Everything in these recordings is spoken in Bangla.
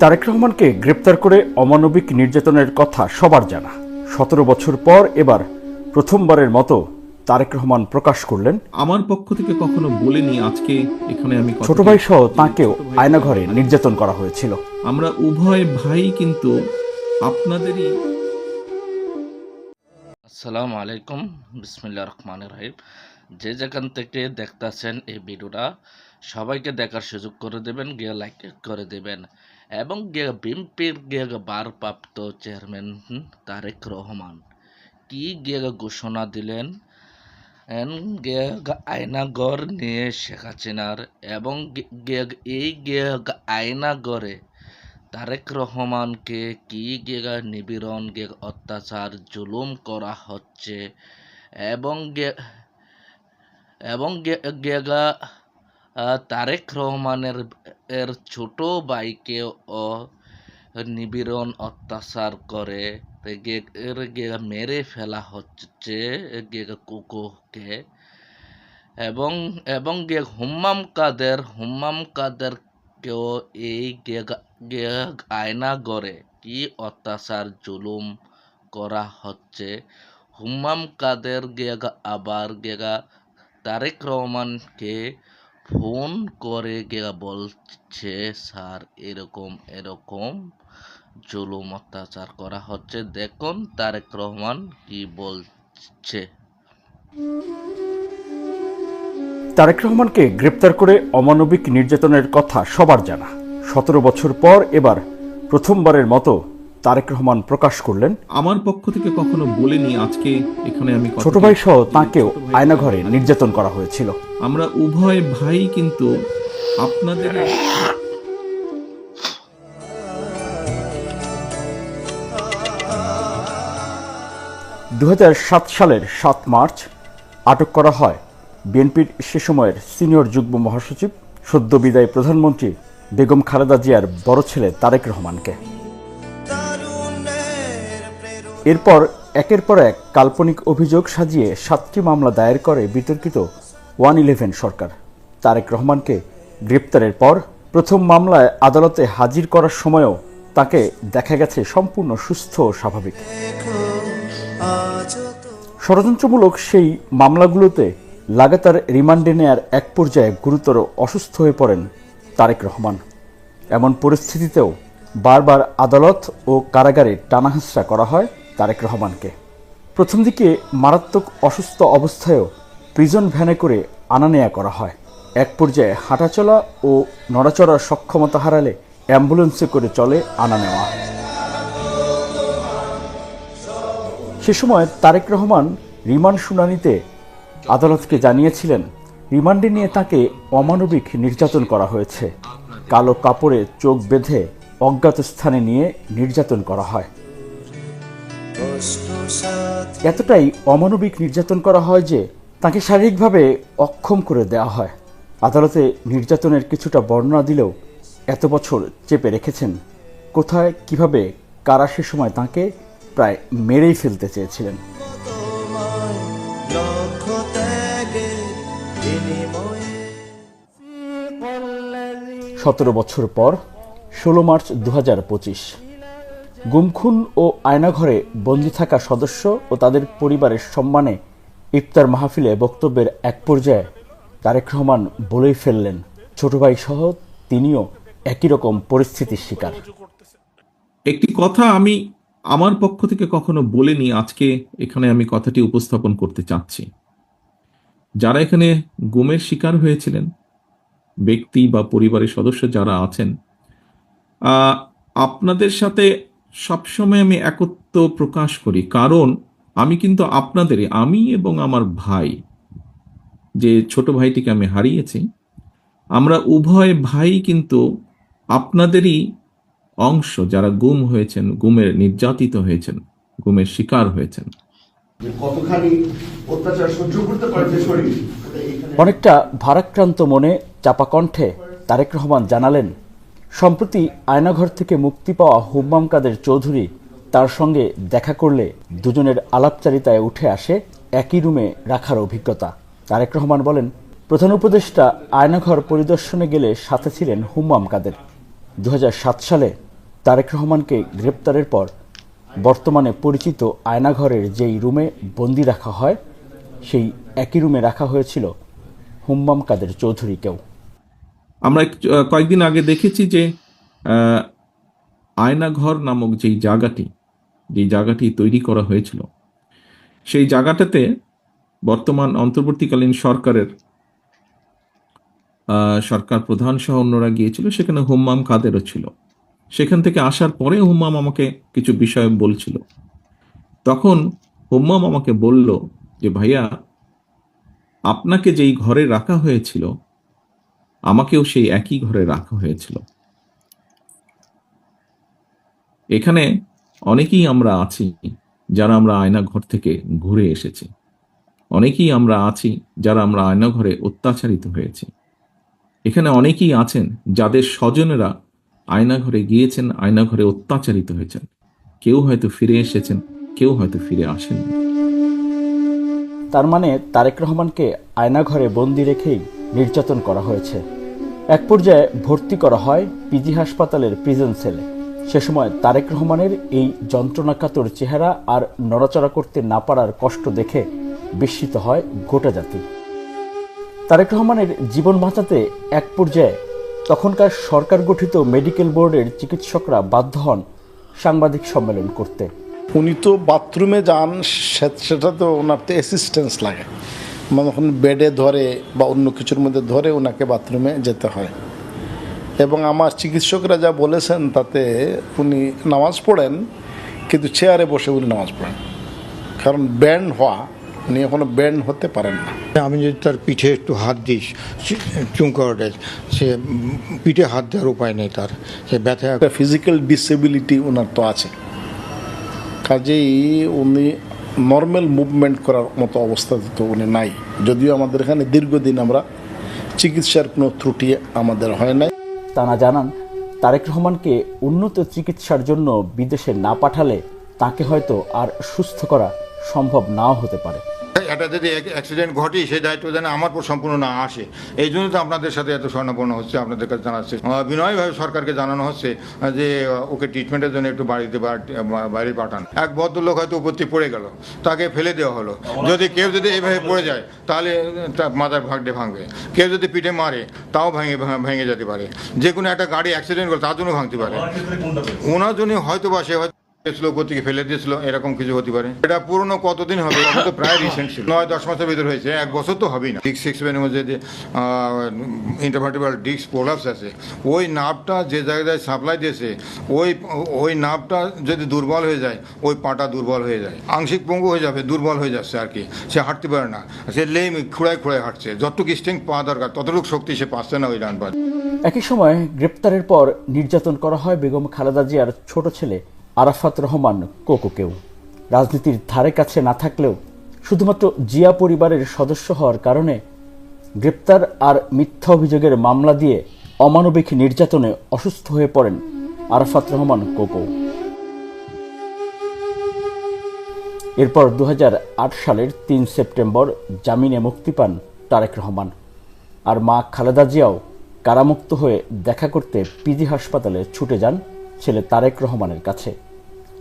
তারেক রহমানকে গ্রেপ্তার করে অমানবিক নির্যাতনের কথা সবার জানা। সতেরো বছর পর এবার প্রথমবারের মতো তারেক রহমান প্রকাশ করলেন। আমার পক্ষ থেকে কখনো বলিনি আজকে এখানে আমি ছোট ভাই সহ তাঁকেও আয়নাঘরে নির্যাতন করা হয়েছিল। আমরা উভয় ভাই কিন্তু আপনাদেরই আসসালামু আলাইকুম বিসমিল্লা রহমান রাহিম। যে যেখান থেকে দেখতেছেন এই ভিডিওটা সবাইকে দেখার সুযোগ করে দেবেন গিয়ে লাইক করে দেবেন। এবং বিএনপির ভারপ্রাপ্ত চেয়ারম্যান তারেক রহমান। কি ঘোষণা দিলেন? আয়নাগর নিয়ে শেখ হাসিনার এবং এই আয়নাগরে তারেক রহমানকে কি গেগা নিপীড়ন গে অত্যাচার, জুলুম করা হচ্ছে? এবং এবং গেগা তারেক রহমানের, এর ছোট ভাইকে ও নিপীড়ন অত্যাচার করে। মেরে ফেলা হচ্ছে কুকুকে এবং এবং গে হুম্মাম কাদের হুম্মাম কাদের কেউ এই আয়না গড়ে কি অত্যাচার জুলুম করা হচ্ছে? হুম্মাম কাদের গেগা আবার গেগা তারেক রহমানকে ফোন করে গেগা বলছে, স্যার, এরকম এরকম জুলুম অত্যাচার করা হচ্ছে। দেখুন, তারেক রহমান কি বলছে। তারেক রহমানকে গ্রেপ্তার করে অমানবিক নির্যাতনের কথা সবার জানা। সতেরো বছর পর এবার প্রথমবারের মতো তারেক রহমান প্রকাশ করলেন। আমার পক্ষ থেকে কখনো বলিনি আজকে এখানে আমি ছোট ভাই সহ তাঁকেও আয়নাঘরে নির্যাতন করা হয়েছিল। আমরা উভয় ভাই কিন্তু আপনাদেরই দু সালের সাত মার্চ আটক করা হয় বিএনপির সে সময়ের সিনিয়র যুগ্ম মহাসচিব সদ্য বিদায়ী প্রধানমন্ত্রী বেগম খালেদা জিয়ার বড় ছেলে তারেক রহমানকে। এরপর একের পর এক কাল্পনিক অভিযোগ সাজিয়ে সাতটি মামলা দায়ের করে বিতর্কিত ওয়ান ইলেভেন সরকার। তারেক রহমানকে গ্রেপ্তারের পর প্রথম মামলায় আদালতে হাজির করার সময়ও তাকে দেখা গেছে সম্পূর্ণ সুস্থ ও স্বাভাবিক। ষড়যন্ত্রমূলক সেই মামলাগুলোতে লাগাতার রিমান্ডে নেয়ার এক পর্যায়ে গুরুতর অসুস্থ হয়ে পড়েন তারেক রহমান। এমন পরিস্থিতিতেও বারবার আদালত ও কারাগারে টানাহাসরা করা হয় তারেক রহমানকে। প্রথম দিকে মারাত্মক অসুস্থ অবস্থায়ও প্রিজন ভ্যানে করে আনা নেয়া করা হয়। এক পর্যায়ে হাঁটাচলা ও নড়াচড়ার সক্ষমতা হারালে অ্যাম্বুলেন্সে করে চলে আনা নেওয়া সে সময় তারেক রহমান রিমান্ড শুনানিতে আদালতকে জানিয়েছিলেন, রিমান্ডে নিয়ে তাকে অমানবিক নির্যাতন করা হয়েছে। কালো কাপড়ে চোখ বেঁধে অজ্ঞাত স্থানে নিয়ে নির্যাতন করা হয়। এতটাই অমানবিক নির্যাতন করা হয় যে তাকে শারীরিকভাবে অক্ষম করে দেওয়া হয়। আদালতে নির্যাতনের কিছুটা বর্ণনা দিলেও এত বছর চেপে রেখেছেন। কোথায়, কীভাবে, কারা সে সময় তাকে প্রায় মেরেই ফেলতে চেয়েছিলেন। সতেরো বছর পর, ষোলো মার্চ দু হাজার পঁচিশ। গুমখুন ও আয়নাঘরে বন্দি থাকা সদস্য ও তাদের পরিবারের সম্মানে ইফতার মাহফিলে বক্তব্যের এক পর্যায়ে তারেক রহমান বলেই ফেললেন, ছোট ভাই সহ তিনিও একই রকম পরিস্থিতির শিকার। একটি কথা আমি আমার পক্ষ থেকে কখনো বলিনি, আজকে এখানে আমি কথাটি উপস্থাপন করতে চাচ্ছি। যারা এখানে গুমের শিকার হয়েছিলেন, ব্যক্তি বা পরিবারের সদস্য যারা আছেন আপনাদের সাথে সবসময় আমি একত্ব প্রকাশ করি। কারণ আমি কিন্তু আপনাদেরই আমি এবং আমার ভাই যে ছোট ভাইটিকে আমি হারিয়েছি আমরা উভয় ভাই কিন্তু আপনাদেরই অংশ যারা গুম হয়েছেন গুমের নির্যাতিত হয়েছেন গুমের শিকার হয়েছেন। অনেকটা ভারাক্রান্ত মনে চাপা কণ্ঠে তারেক রহমান জানালেন সম্প্রতি আয়নাঘর থেকে মুক্তি পাওয়া হুম্মাম কাদের চৌধুরী তার সঙ্গে দেখা করলে দুজনের আলাপচারিতায় উঠে আসে একই রুমে রাখার অভিজ্ঞতা। তারেক রহমান বলেন, প্রধান উপদেষ্টা আয়নাঘর পরিদর্শনে গেলে সাথে ছিলেন হুম্মাম কাদের। দু হাজার সাত সালে তারেক রহমানকে গ্রেপ্তারের পর বর্তমানে পরিচিত আয়নাঘরের যেই রুমে বন্দি রাখা হয়, সেই একই রুমে রাখা হয়েছিল হুম্মাম কাদের চৌধুরীকেও। আমরা কয়েকদিন আগে দেখেছি যে আয়নাঘর নামক যেই জায়গাটি যেই জায়গাটি তৈরি করা হয়েছিল, সেই জায়গাটাতে বর্তমান অন্তর্বর্তীকালীন সরকারের সরকার প্রধান সহ অন্যরা গিয়েছিল, সেখানে হুম্মাম কাদেরও ছিল। সেখান থেকে আসার পরে হুম্মাম আমাকে কিছু বিষয় বলছিল। তখন হুম্মাম আমাকে বলল যে, ভাইয়া, আপনাকে যেই ঘরে রাখা হয়েছিল আমাকেও সেই একই ঘরে রাখা হয়েছিল। এখানে অনেকেই আমরা আছি যারা আমরা আয়না ঘর থেকে ঘুরে এসেছি। অনেকেই আমরা আছি যারা আমরা আয়না ঘরে অত্যাচারিত হয়েছি। এখানে অনেকেই আছেন যাদের স্বজনেরা আয়না ঘরে গিয়েছেন আয়না ঘরে অত্যাচারিত হয়েছেন। কেউ হয়তো ফিরে এসেছেন, কেউ হয়তো ফিরে আসেননি। তার মানে তারেক রহমানকে আয়নাঘরে বন্দি রেখেই নির্যাতন করা হয়েছে। এক পর্যায়ে ভর্তি করা হয় পিজি হাসপাতালের প্রিজন সেলে সে সময় তারেক রহমানের এই যন্ত্রণাকাতর চেহারা আর নড়াচড়া করতে না পারার কষ্ট দেখে বিস্মিত হয় গোটা জাতি। তারেক রহমানের জীবন বাঁচাতে এক পর্যায়ে তখনকার সরকার গঠিত মেডিকেল বোর্ডের চিকিৎসকরা বাধ্য হন সাংবাদিক সম্মেলন করতে। উনি তো বাথরুমে যান সেটা তো ওনার তো অ্যাসিস্ট্যান্স লাগে। যখন বেডে ধরে বা অন্য কিছুর মধ্যে ধরে ওনাকে বাথরুমে যেতে হয়। এবং আমার চিকিৎসকরা যা বলেছেন তাতে উনি নামাজ পড়েন কিন্তু চেয়ারে বসে উনি নামাজ পড়েন। কারণ ব্যান্ড হওয়া উনি এখনও ব্যান্ড হতে পারেন না। আমি যদি তার পিঠে একটু হাত দিস চুমকাওয়াটে সে পিঠে হাত দেওয়ার উপায় নেই তার। সে ব্যথা একটা ফিজিক্যাল ডিসেবিলিটি ওনার তো আছে। কাজেই উনি নর্মাল মুভমেন্ট করার মতো অবস্থাতে তো উনি নাই। যদিও আমাদের এখানে দীর্ঘদিন আমরা চিকিৎসার কোনো ত্রুটি আমাদের হয় নাই। তারা জানান, তারেক রহমানকে উন্নত চিকিৎসার জন্য বিদেশে না পাঠালে তাকে হয়তো আর সুস্থ করা সম্ভব নাও হতে পারে। এটা যদি অ্যাক্সিডেন্ট ঘটে সেই দায়িত্ব যেন আমার উপর সম্পূর্ণ না আসে। এই জন্য তো আপনাদের সাথে এত স্বর্ণপূর্ণ হচ্ছে আপনাদের কাছে জানাচ্ছে। বিনয়ভাবে সরকারকে জানানো হচ্ছে যে ওকে ট্রিটমেন্টের জন্য একটু বাড়িতে বাইরে পাঠান। এক ভদ্রলোক হয়তো উপস্থিত পড়ে গেল তাকে ফেলে দেওয়া হলো। যদি কেউ যদি এইভাবে পড়ে যায় তাহলে তার মাথার ভাগডে ভাঙবে। কেউ যদি পিঠে মারে তাও ভেঙে ভেঙে যেতে পারে। যে কোনো একটা গাড়ি অ্যাক্সিডেন্ট করে তার জন্য ভাঙতে পারে। ওনার জন্য হয়তো বা সে হয়তো উপর থেকে ফেলে দিয়েছিল, এরকম কিছু হতে পারে। এটা পুরনো কতদিন হবে? তো প্রায় রিসেন্ট ছিল। নয়, দশ মাসের ভিতরে হয়েছে। এক বছর তো হবেই না। ডিস্ক সিক্স ভেনের মধ্যে যে ইন্টারভার্টিবাল ডিস্ক প্রোলাপস আছে, ওই নাভটা যে জায়গায় সাপ্লাই দিয়েছে, ওই ওই নাভটা যদি দুর্বল হয়ে যায়, ওই পাটা দুর্বল হয়ে যায়। আংশিক পঙ্গু হয়ে যাবে, দুর্বল হয়ে যাচ্ছে আর কি। সে হাঁটতে পারে না। সে লেম খুঁড়ায় খুঁড়ায় হাঁটছে। যতটুকু স্ট্রেংথ পাওয়া দরকার, ততটুকু শক্তি সে পাচ্ছে না ওই ডান একই সময় গ্রেপ্তারের পর নির্যাতন করা হয় বেগম খালেদা জিয়ার ছোট ছেলে আরাফাত রহমান কোকোকেও রাজনীতির ধারে কাছে না থাকলেও শুধুমাত্র জিয়া পরিবারের সদস্য হওয়ার কারণে গ্রেপ্তার আর মিথ্যা অভিযোগের মামলা দিয়ে অমানবিক নির্যাতনে অসুস্থ হয়ে পড়েন আরাফাত রহমান কোকো। এরপর দু হাজার আট সালের তিন সেপ্টেম্বর জামিনে মুক্তি পান তারেক রহমান। আর মা খালেদা জিয়াও কারামুক্ত হয়ে দেখা করতে পিজি হাসপাতালে ছুটে যান ছেলে তারেক রহমানের কাছে।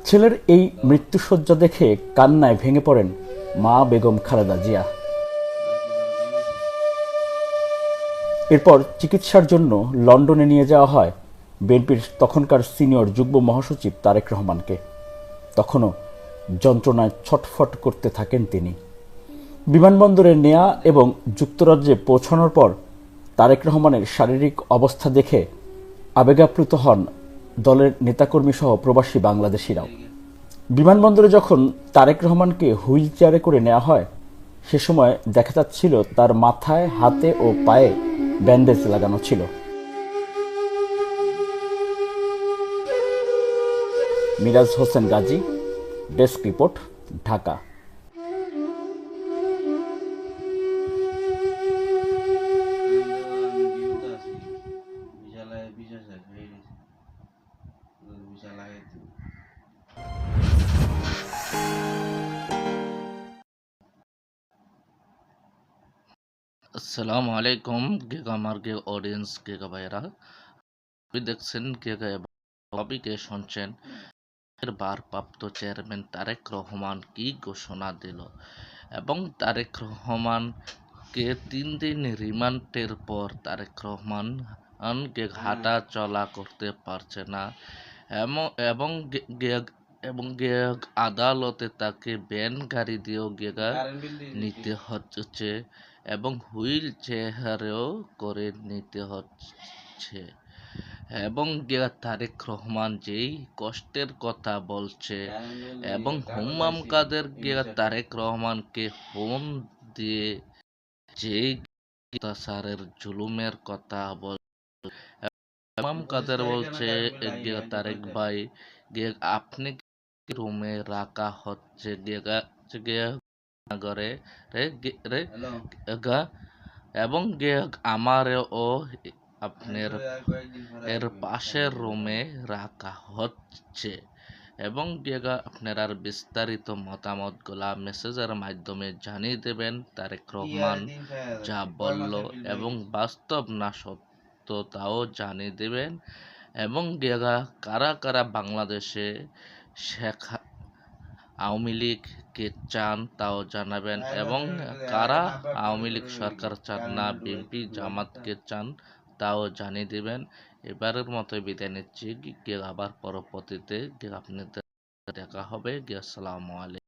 ছেলের এই মৃত্যুসজ্জা দেখে কান্নায় ভেঙে পড়েন মা বেগম খালেদা জিয়া। এরপর চিকিৎসার জন্য লন্ডনে নিয়ে যাওয়া হয় বিএনপির তখনকার সিনিয়র যুগ্ম মহাসচিব তারেক রহমানকে। তখনও যন্ত্রণায় ছটফট করতে থাকেন তিনি। বিমানবন্দরে নেয়া এবং যুক্তরাজ্যে পৌঁছানোর পর তারেক রহমানের শারীরিক অবস্থা দেখে আবেগাপ্লুত হন দলের নেতাকর্মী সহ প্রবাসী বাংলাদেশিরাও। বিমানবন্দরে যখন তারেক রহমানকে হুইল চেয়ারে করে নেওয়া হয়, সে সময় দেখা যাচ্ছিল তার মাথায়, হাতে ও পায়ে ব্যান্ডেজ লাগানো ছিল। Miraj Hossain Gazi, desk report, Dhaka. আসসালামু আলাইকুম গেগা মার্গে অডিয়েন্স গেগা ভাইরা আপনি দেখছেন গেগা সবিকে শুনছেন? এর ভারপ্রাপ্ত চেয়ারম্যান তারেক রহমান কি ঘোষণা দিল? এবং তারেক রহমানকে তিন দিন রিমান্ডের পর তারেক রহমানকে হাঁটা চলা করতে পারছে না। এবং এবং গে- আদালতে তাকে ব্যান গাড়ি দিয়েও গেগা নিতে হচ্ছে। এবং হুইল চেয়ারেও করে নিতে হচ্ছে। এবং তারেক রহমান যেই কষ্টের কথা বলছে এবং টাকা হুম্মাম কাদের গিয়া তারেক রহমানকে ফোন দিয়ে যেই সারের জুলুমের কথা বল হুম্মাম কাদের বলছে গিয়া তারেক ভাই গিয়ে আপনি রুমে রাখা হচ্ছে? গিয়া গিয়া নগরে রে রে হ্যালো। গা এবং গিয়ে আমারও আপনার এর পাশের রুমে রাখা হচ্ছে। এবং গেগা আপনার বিস্তারিত মতামতগুলা মেসেজের মাধ্যমে জানিয়ে দেবেন। তারেক রহমান যা বলল এবং বাস্তব না সত্য তাও জানিয়ে দেবেন। এবং গেগা কারা কারা বাংলাদেশে শেখ আওয়ামী লীগকে চান তাও জানাবেন এবং কারা আওয়ামী লীগ সরকার চান না বিএনপি জামাতকে চান তাও জানিয়ে দেবেন। এবারের মতো বিদায় নিচ্ছি। গিয়ে আবার পরবর্তীতে গিয়ে আপনাদের দেখা হবে। গিয়ে আসসালামু আলাইকুম।